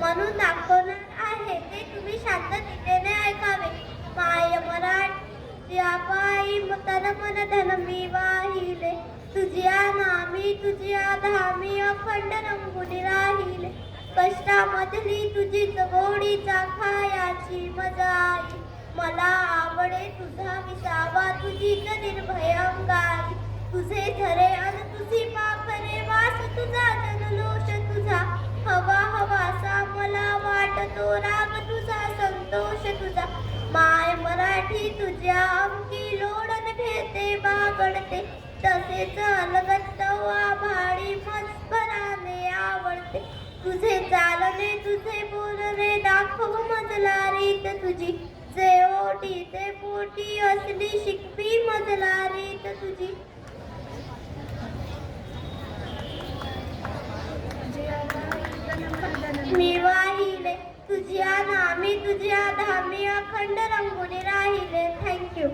म्हणून दाखवणार आहे. ते तुम्ही शांततेने ऐकावे. माय मराठ्या पायी तन मन धन मी वाहिले. तुझ्या नामी तुझ्या धामी अखंड रंगुनी राहिले. कष्टामधली तुझी गोडीचा खायाची मजा आई. मला आवडे तुझा विसावा तुझीच निर्भयंगाई तुझे वाटतो राम तुझा संतोष तुझा. माय मराठी तुझ्या अंकी लोडन घेते बागडते. तसेच अलगत भाडी मस्कराने आवडते. तुझे चालणे तुझे बोलणे दाखव मजला रीत तुझी. जे ओटी ते पोटी असली शिकवी मजला रीत तुझी. मी वाहिले आम्ही तुझ्या धामी अखंड रंगुनी राहिले. थँक्यू